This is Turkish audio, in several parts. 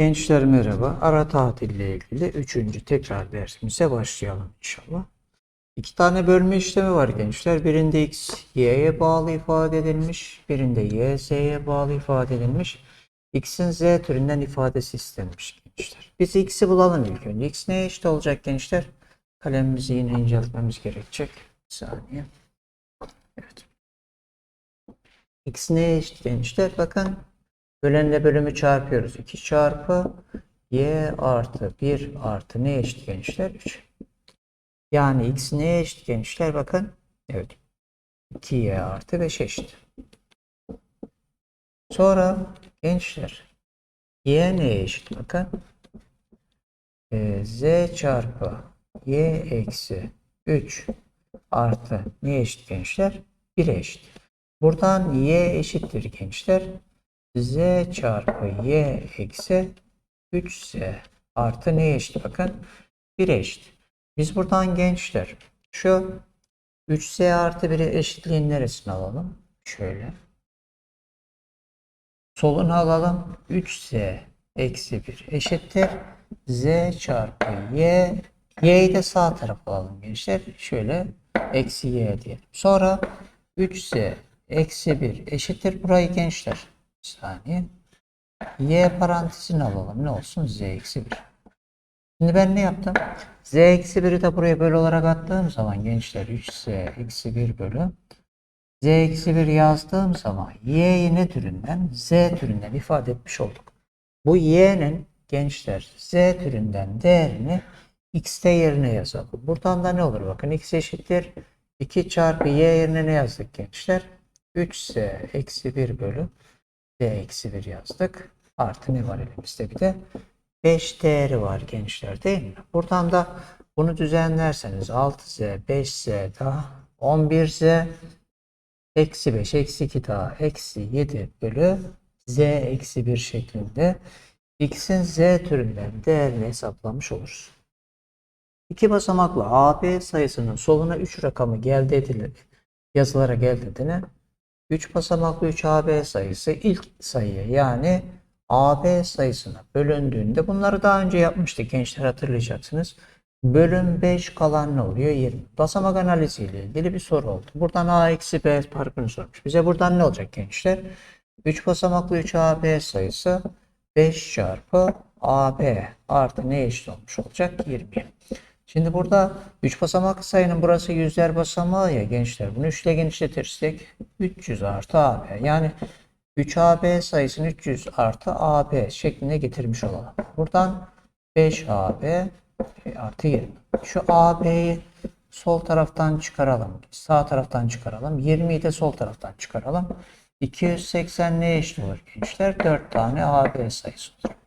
Gençler merhaba. Ara tatille ilgili üçüncü tekrar dersimize başlayalım inşallah. İki tane bölme işlemi var gençler. Birinde x y'ye bağlı ifade edilmiş. Birinde y z'ye bağlı ifade edilmiş. x'in z türünden ifadesi istenmiş gençler. Biz x'i bulalım ilk önce. x neye eşit olacak gençler? Kalemimizi yine inceltmemiz gerekecek. Bir saniye. Evet. x neye eşit gençler? Bakın Bölenle bölümü çarpıyoruz. 2 çarpı y artı 1 artı ne eşit gençler? 3. Yani x neye eşit gençler? Bakın. Evet. 2y artı 5 eşit. Sonra gençler y neye eşit? Bakın. Ee, z çarpı y eksi 3 artı ne eşit gençler? 1 eşit. Buradan y eşittir gençler z çarpı y eksi 3z artı neye eşit bakın 1 eşit. Biz buradan gençler şu 3z artı 1'i eşitliğin neresini alalım? Şöyle. Solunu alalım. 3z eksi 1 eşittir. z çarpı y. y'yi de sağ tarafa alalım gençler. Şöyle eksi y diyelim. Sonra 3z eksi 1 eşittir. Burayı gençler saniye. Y parantezini alalım. Ne olsun? Z eksi 1. Şimdi ben ne yaptım? Z eksi 1'i de buraya bölü olarak attığım zaman gençler 3Z eksi 1 bölü Z eksi 1 yazdığım zaman Y'yi ne türünden? Z türünden ifade etmiş olduk. Bu Y'nin gençler Z türünden değerini X'te yerine yazalım. Buradan da ne olur? Bakın X eşittir. 2 çarpı Y yerine ne yazdık gençler? 3Z eksi 1 bölü d eksi 1 yazdık. Artı ne var elimizde bir de 5 değeri var gençler değil mi? Buradan da bunu düzenlerseniz 6z, 5z daha 11z eksi 5, eksi 2 daha eksi 7 bölü z eksi 1 şeklinde x'in z türünden değerini hesaplamış oluruz. İki basamaklı AB sayısının soluna 3 rakamı geldi edilir, yazılarak elde edene 3 basamaklı 3 AB sayısı ilk sayıya yani AB sayısına bölündüğünde bunları daha önce yapmıştık gençler hatırlayacaksınız. Bölüm 5 kalan ne oluyor? 20. Basamak analizi ile ilgili bir soru oldu. Buradan A eksi B farkını sormuş. Bize buradan ne olacak gençler? 3 basamaklı 3 AB sayısı 5 çarpı AB artı ne eşit olmuş olacak? 20. Şimdi burada 3 basamaklı sayının burası yüzler basamağı ya gençler. Bunu 3 ile genişletirsek 300 artı AB. Yani 3AB sayısını 300 artı AB şeklinde getirmiş olalım. Buradan 5AB artı 20. Şu AB'yi sol taraftan çıkaralım. Sağ taraftan çıkaralım. 20'yi de sol taraftan çıkaralım. 280 ne eşit olur gençler? 4 tane AB sayısı olur.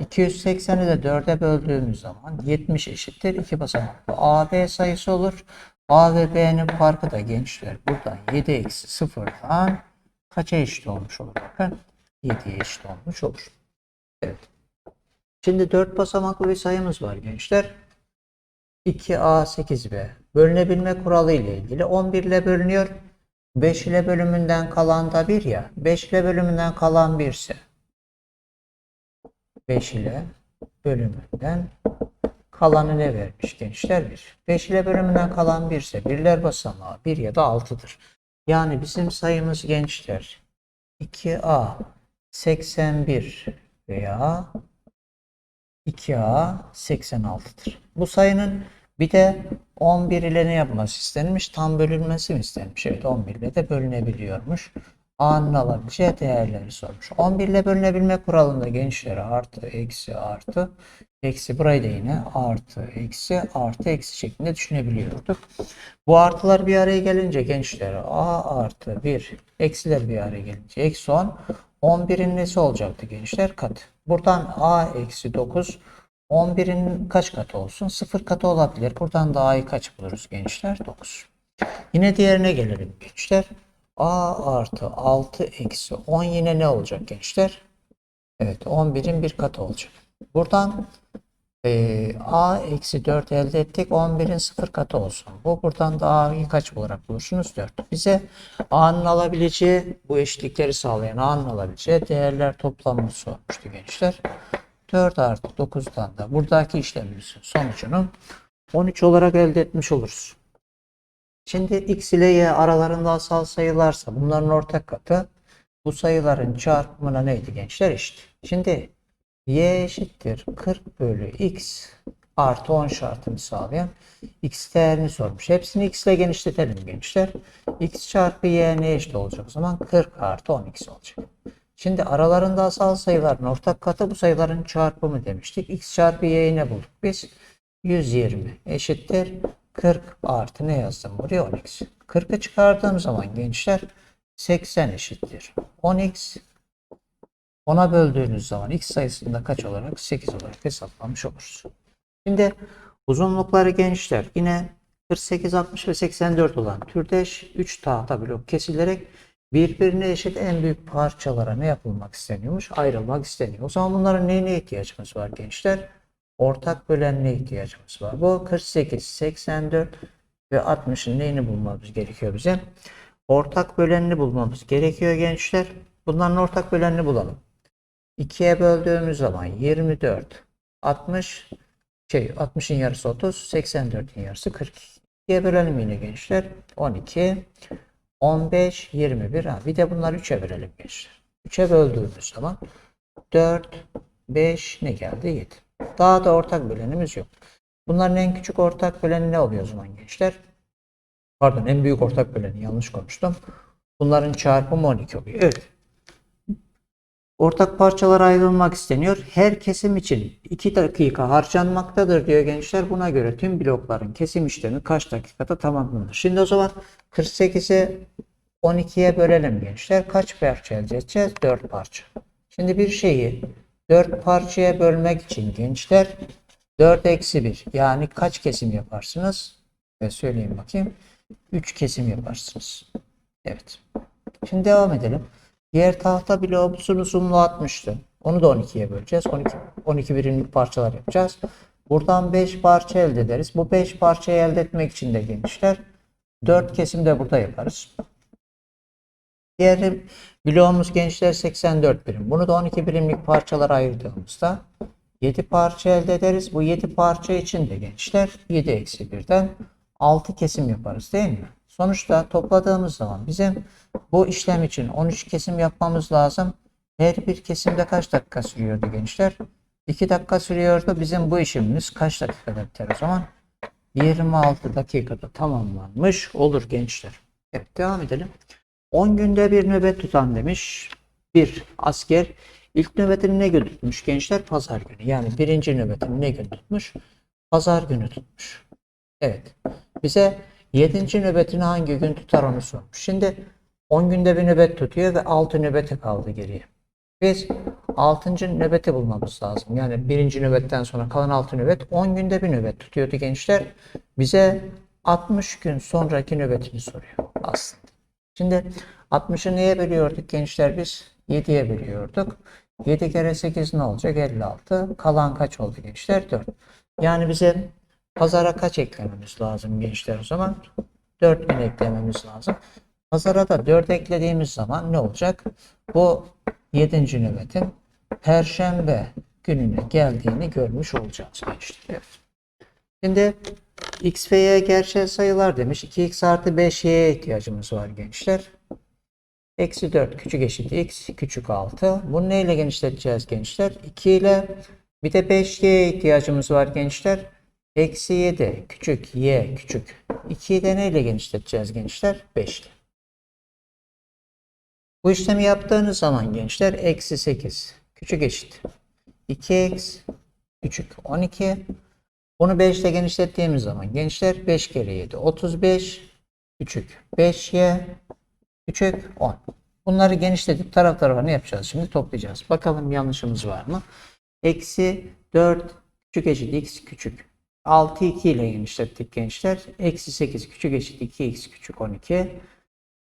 280'i de 4'e böldüğümüz zaman 70 eşittir 2 basamaklı AB sayısı olur. A ve B'nin farkı da gençler buradan 7 eksi 0'dan kaça eşit olmuş olur bakın 7'ye eşit olmuş olur. Evet. Şimdi 4 basamaklı bir sayımız var gençler. 2A 8B bölünebilme kuralı ile ilgili 11 ile bölünüyor. 5 ile bölümünden kalan da 1 ya. 5 ile bölümünden kalan 1 ise 5 ile bölümünden kalanı ne vermiş gençler? 1. 5 ile bölümünden kalan 1 ise birler basamağı 1 ya da 6'dır. Yani bizim sayımız gençler 2A 81 veya 2A 86'dır. Bu sayının bir de 11 ile ne yapması istenmiş? Tam bölünmesi mi istenmiş? Evet 11 ile de bölünebiliyormuş. A'nın alabileceği değerleri sormuş. 11 ile bölünebilme kuralında gençlere artı, eksi, artı, eksi burayı da yine artı, eksi, artı, eksi şeklinde düşünebiliyorduk. Bu artılar bir araya gelince gençlere A artı 1, eksiler bir araya gelince eksi 10, 11'in nesi olacaktı gençler? Katı. Buradan A eksi 9, 11'in kaç katı olsun? 0 katı olabilir. Buradan da A'yı kaç buluruz gençler? 9. Yine diğerine gelelim gençler. A artı 6 eksi 10 yine ne olacak gençler? Evet 11'in bir katı olacak. Buradan e, A eksi 4 elde ettik. 11'in 0 katı olsun. Bu buradan da A'yı kaç olarak bulursunuz? 4. Bize A'nın alabileceği bu eşitlikleri sağlayan A'nın alabileceği değerler toplamını sormuştu gençler. 4 artı 9'dan da buradaki işlemimizin sonucunu 13 olarak elde etmiş oluruz. Şimdi x ile y aralarında asal sayılarsa bunların ortak katı bu sayıların çarpımına neydi gençler eşit. Şimdi y eşittir 40 bölü x artı 10 şartını sağlayan x değerini sormuş. Hepsini x ile genişletelim gençler. x çarpı y ne eşit olacak o zaman? 40 artı 10x olacak. Şimdi aralarında asal sayıların ortak katı bu sayıların çarpımı demiştik. x çarpı y'yi ne bulduk biz? 120 eşittir 40 artı ne yazdım buraya 10x. 40'ı çıkardığım zaman gençler 80 eşittir 10x. 10'a böldüğünüz zaman x sayısında kaç olarak 8 olarak hesaplamış oluruz. Şimdi uzunlukları gençler yine 48, 60 ve 84 olan türdeş 3 tahta blok kesilerek birbirine eşit en büyük parçalara ne yapılmak isteniyormuş? Ayrılmak isteniyor. O zaman bunların neyine ihtiyacımız var gençler? Ortak bölenine ihtiyacımız var. Bu 48, 84 ve 60'ın neyini bulmamız gerekiyor bize? Ortak bölenini bulmamız gerekiyor gençler. Bunların ortak bölenini bulalım. 2'ye böldüğümüz zaman 24, 60, şey 60'ın yarısı 30, 84'ün yarısı 42. 2'ye bölelim yine gençler. 12, 15, 21. Ha, bir de bunları 3'e bölelim gençler. 3'e böldüğümüz zaman 4, 5 ne geldi? 7. Daha da ortak bölenimiz yok. Bunların en küçük ortak böleni ne oluyor o zaman gençler? Pardon en büyük ortak böleni yanlış konuştum. Bunların çarpımı 12 oluyor. Evet. Ortak parçalara ayrılmak isteniyor. Her kesim için 2 dakika harcanmaktadır diyor gençler. Buna göre tüm blokların kesim işlemi kaç dakikada tamamlanır? Şimdi o zaman 48'i 12'ye bölelim gençler. Kaç parça elde edeceğiz? 4 parça. Şimdi bir şeyi 4 parçaya bölmek için gençler 4 eksi 1 yani kaç kesim yaparsınız? Ve söyleyeyim bakayım. 3 kesim yaparsınız. Evet. Şimdi devam edelim. Diğer tahta bloğumuzun uzunluğu 60'tı. Onu da 12'ye böleceğiz. 12, 12 birimlik parçalar yapacağız. Buradan 5 parça elde ederiz. Bu 5 parçayı elde etmek için de gençler 4 kesim de burada yaparız. Diğer bloğumuz gençler 84 birim. Bunu da 12 birimlik parçalara ayırdığımızda 7 parça elde ederiz. Bu 7 parça için de gençler 7 eksi 1'den 6 kesim yaparız değil mi? Sonuçta topladığımız zaman bizim bu işlem için 13 kesim yapmamız lazım. Her bir kesimde kaç dakika sürüyordu gençler? 2 dakika sürüyordu. Bizim bu işimiz kaç dakikada biter o zaman? 26 dakikada tamamlanmış olur gençler. Evet devam edelim. 10 günde bir nöbet tutan demiş. Bir asker ilk nöbetini ne gün tutmuş gençler? Pazar günü. Yani birinci nöbetini ne gün tutmuş? Pazar günü tutmuş. Evet. Bize 7. nöbetini hangi gün tutar onu sormuş. Şimdi 10 günde bir nöbet tutuyor ve 6 nöbeti kaldı geriye. Biz 6. nöbeti bulmamız lazım. Yani birinci nöbetten sonra kalan 6 nöbet 10 günde bir nöbet tutuyordu gençler. Bize 60 gün sonraki nöbetini soruyor aslında. Şimdi 60'ı neye bölüyorduk gençler biz? 7'ye bölüyorduk. 7 kere 8 ne olacak? 56. Kalan kaç oldu gençler? 4. Yani bize pazara kaç eklememiz lazım gençler o zaman? 4 gün eklememiz lazım. Pazara da 4 eklediğimiz zaman ne olacak? Bu 7. nöbetin Perşembe gününe geldiğini görmüş olacağız gençler. Evet. Şimdi x ve y gerçel sayılar demiş. 2x artı 5y'ye ihtiyacımız var gençler. Eksi 4 küçük eşit x küçük 6. Bunu neyle genişleteceğiz gençler? 2 ile bir de 5y'ye ihtiyacımız var gençler. Eksi 7 küçük y küçük. 2'yi de neyle genişleteceğiz gençler? 5 ile. Bu işlemi yaptığınız zaman gençler eksi 8 küçük eşit 2x küçük 12 bunu 5 ile genişlettiğimiz zaman gençler 5 kere 7 35 küçük 5y küçük 10. Bunları genişletip taraf tarafa ne yapacağız şimdi toplayacağız. Bakalım yanlışımız var mı? Eksi 4 küçük eşit x küçük 6 2 ile genişlettik gençler. Eksi 8 küçük eşit 2x küçük 12.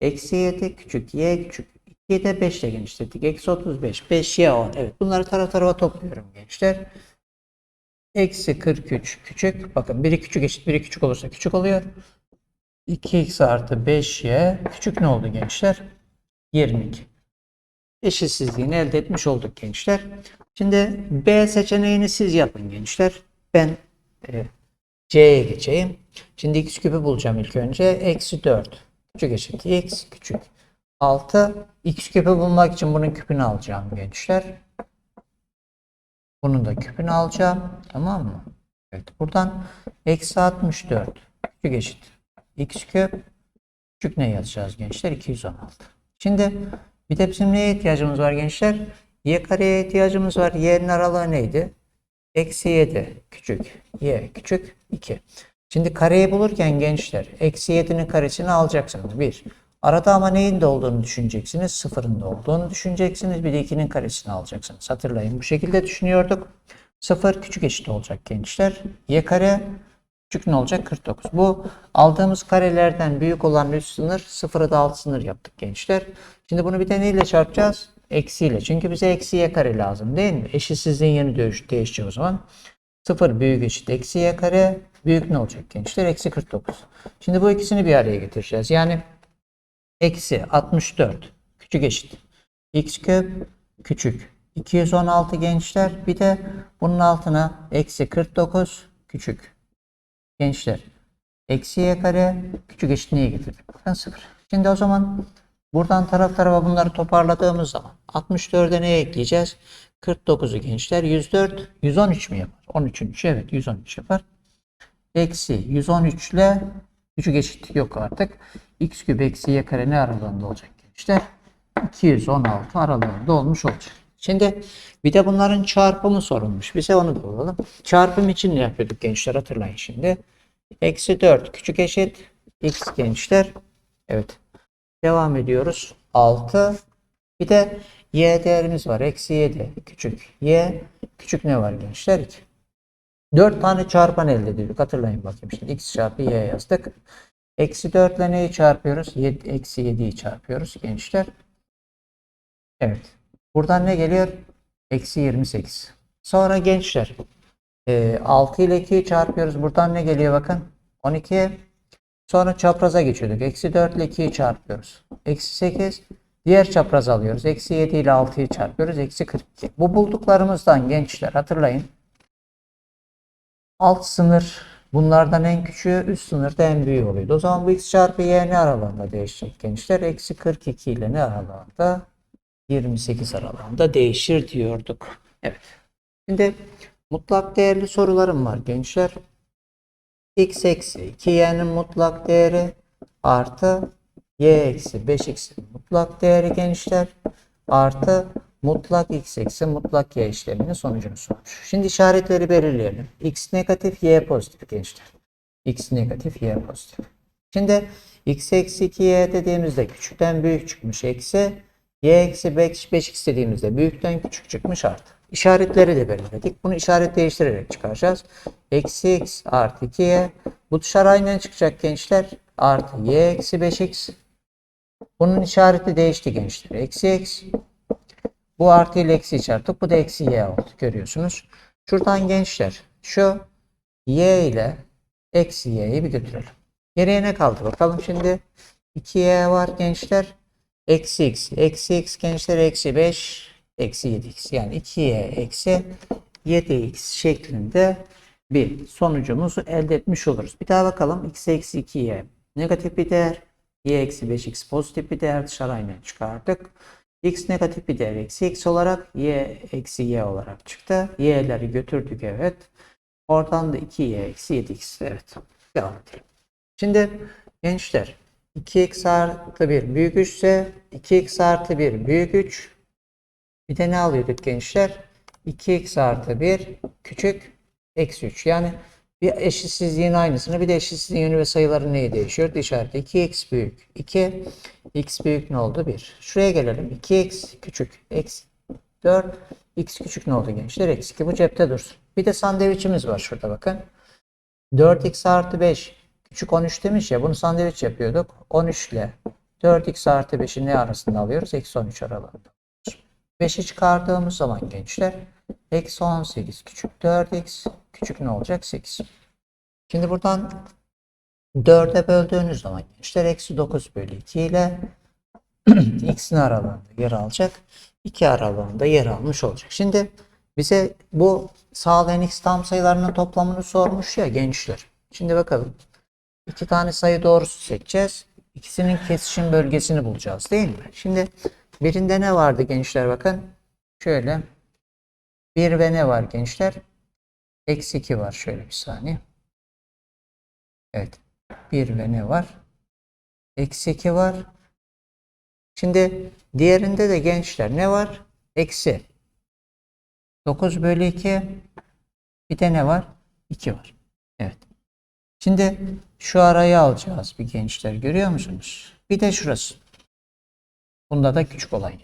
Eksi 7 küçük y küçük 2'yi de 5 ile genişlettik. Eksi 35 5y 10. Evet bunları taraf tarafa topluyorum gençler. Eksi 43 küçük. Bakın biri küçük eşit biri küçük olursa küçük oluyor. 2x artı 5y küçük ne oldu gençler? 22. Eşitsizliğini elde etmiş olduk gençler. Şimdi B seçeneğini siz yapın gençler. Ben e, C'ye geçeyim. Şimdi x küpü bulacağım ilk önce. Eksi 4 küçük eşit x küçük 6. x küpü bulmak için bunun küpünü alacağım gençler. Bunun da küpünü alacağım. Tamam mı? Evet. Buradan eksi 64 küçük eşit x küp küçük ne yazacağız gençler? 216. Şimdi bir de bizim neye ihtiyacımız var gençler? Y kareye ihtiyacımız var. Y'nin aralığı neydi? Eksi 7 küçük y küçük 2. Şimdi kareyi bulurken gençler eksi 7'nin karesini alacaksınız. 1. Arada ama neyin de olduğunu düşüneceksiniz. Sıfırın da olduğunu düşüneceksiniz. Bir de 2'nin karesini alacaksınız. Hatırlayın bu şekilde düşünüyorduk. 0 küçük eşit olacak gençler. Y kare küçük ne olacak? 49. Bu aldığımız karelerden büyük olan üst sınır. Sıfırı da alt sınır yaptık gençler. Şimdi bunu bir de neyle çarpacağız? Eksiyle. Çünkü bize eksi y kare lazım değil mi? Eşitsizliğin yeni değiş değişecek o zaman. 0 büyük eşit eksi y kare. Büyük ne olacak gençler? Eksi 49. Şimdi bu ikisini bir araya getireceğiz. Yani eksi 64 küçük eşit. x küp küçük. 216 gençler. Bir de bunun altına eksi 49 küçük. Gençler. Eksi y kare küçük eşit neye getirdik? Bakın 0. Şimdi o zaman buradan taraf tarafa bunları toparladığımız zaman 64'e neye ekleyeceğiz? 49'u gençler 104 113 mi yapar? 13. evet 113 yapar. Eksi 113 ile küçük eşit yok artık. X küp eksi y kare ne aralığında olacak gençler? 216 aralığında olmuş olacak. Şimdi bir de bunların çarpımı sorulmuş. Bize onu da bulalım. Çarpım için ne yapıyorduk gençler hatırlayın şimdi. Eksi 4 küçük eşit x gençler. Evet. Devam ediyoruz. 6. Bir de y değerimiz var. Eksi 7 küçük y. Küçük ne var gençler? 2. 4 tane çarpan elde ediyorduk. Hatırlayın bakayım şimdi. x çarpı y yazdık. Eksi 4 ile neyi çarpıyoruz? 7, eksi 7'yi çarpıyoruz gençler. Evet. Buradan ne geliyor? Eksi 28. Sonra gençler. E, 6 ile 2'yi çarpıyoruz. Buradan ne geliyor bakın? 12. Sonra çapraza geçiyorduk. Eksi 4 ile 2'yi çarpıyoruz. Eksi 8. Diğer çapraz alıyoruz. Eksi 7 ile 6'yı çarpıyoruz. Eksi 42. Bu bulduklarımızdan gençler hatırlayın. Alt sınır bunlardan en küçüğü, üst sınır da en büyüğü oluyordu. O zaman bu x çarpı y ne aralığında değişecek gençler? Eksi 42 ile ne aralığında? 28 aralığında değişir diyorduk. Evet. Şimdi mutlak değerli sorularım var gençler. x eksi 2y'nin mutlak değeri artı y eksi 5x'in mutlak değeri gençler artı mutlak x eksi mutlak y işleminin sonucunu sormuş. Şimdi işaretleri belirleyelim. x negatif y pozitif gençler. x negatif y pozitif. Şimdi x eksi 2y dediğimizde küçükten büyük çıkmış eksi y eksi 5, 5x dediğimizde büyükten küçük çıkmış artı. İşaretleri de belirledik. Bunu işaret değiştirerek çıkaracağız. Eksi x artı 2y. Bu dışarı aynen çıkacak gençler. Artı y eksi 5x. Bunun işareti değişti gençler. Eksi x. Bu artı ile eksi çarptık. Bu da eksi y oldu. Görüyorsunuz. Şuradan gençler şu y ile eksi y'yi bir götürelim. Geriye ne kaldı bakalım şimdi. 2y var gençler. Eksi x. Eksi x gençler eksi 5. Eksi 7x. Yani 2y eksi 7x şeklinde bir sonucumuzu elde etmiş oluruz. Bir daha bakalım. x eksi 2y negatif bir değer. y eksi 5x pozitif bir değer. Dışarı aynen çıkardık. X negatif bir değer eksi x olarak y eksi y olarak çıktı. y'leri götürdük evet. Oradan da 2y eksi 7x. Evet. Devam edelim. Şimdi gençler 2x artı 1 büyük 3 ise 2x artı 1 büyük 3. Bir de ne alıyorduk gençler? 2x artı 1 küçük eksi 3. Yani bir eşitsizliğin aynısını bir de eşitsizliğin yönü ve sayıları neyi değişiyor? İşareti 2x büyük 2. x büyük ne oldu? 1. Şuraya gelelim. 2x küçük eksi 4. x küçük ne oldu gençler? Eksi 2. Bu cepte dursun. Bir de sandviçimiz var şurada bakın. 4x artı 5 küçük 13 demiş ya bunu sandviç yapıyorduk. 13 ile 4x artı 5'i ne arasında alıyoruz? Eksi 13 aralığında. 5'i çıkardığımız zaman gençler eksi 18 küçük 4x küçük ne olacak? 8. Şimdi buradan 4'e böldüğünüz zaman gençler eksi 9 bölü 2 ile x'in aralığında yer alacak. 2 aralığında yer almış olacak. Şimdi Bize bu sağlayan x tam sayılarının toplamını sormuş ya gençler. Şimdi bakalım. İki tane sayı doğrusu seçeceğiz. İkisinin kesişim bölgesini bulacağız değil mi? Şimdi birinde ne vardı gençler bakın. Şöyle. 1 ve ne var gençler? Eksi 2 var. Şöyle bir saniye. Evet. 1 ve ne var? Eksi 2 var. Şimdi diğerinde de gençler ne var? Eksi 9 bölü 2 bir de ne var? 2 var. Evet. Şimdi şu arayı alacağız bir gençler görüyor musunuz? Bir de şurası. Bunda da küçük olay.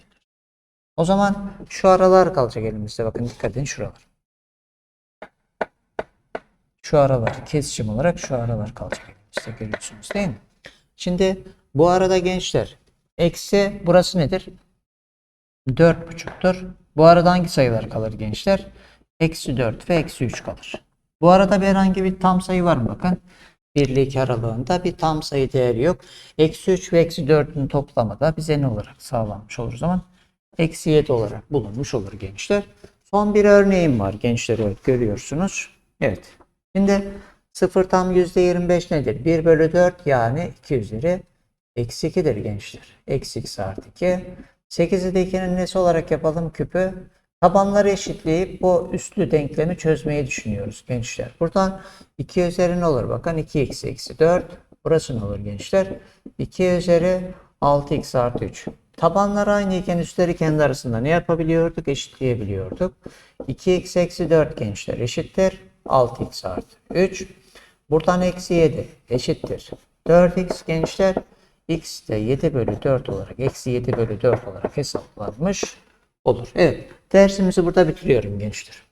O zaman şu aralar kalacak elimizde. Bakın dikkat edin şuralar. Şu aralar kesişim olarak şu aralar kalacak elimizde görüyorsunuz değil mi? Şimdi bu arada gençler eksi burası nedir? 4,5'tur. Bu arada hangi sayılar kalır gençler? Eksi 4 ve eksi 3 kalır. Bu arada bir herhangi bir tam sayı var mı bakın? 1 ile 2 aralığında bir tam sayı değeri yok. Eksi 3 ve eksi 4'ün toplamı da bize ne olarak sağlanmış olur zaman? Eksi 7 olarak bulunmuş olur gençler. Son bir örneğim var gençler evet görüyorsunuz. Evet. Şimdi 0 tam %25 nedir? 1 bölü 4 yani 2 üzeri eksi 2'dir gençler. Eksi x artı 2. 8'i de 2'nin nesi olarak yapalım küpü? Tabanları eşitleyip bu üstlü denklemi çözmeyi düşünüyoruz gençler. Buradan 2 üzeri ne olur? Bakın 2x eksi 4. Burası ne olur gençler? 2 üzeri 6x artı 3. Tabanlar aynı iken üstleri kendi arasında ne yapabiliyorduk? Eşitleyebiliyorduk. 2x eksi 4 gençler eşittir. 6x artı 3. Buradan eksi 7 eşittir. 4x gençler x de 7 bölü 4 olarak eksi 7 bölü 4 olarak hesaplanmış olur. Evet dersimizi burada bitiriyorum gençler.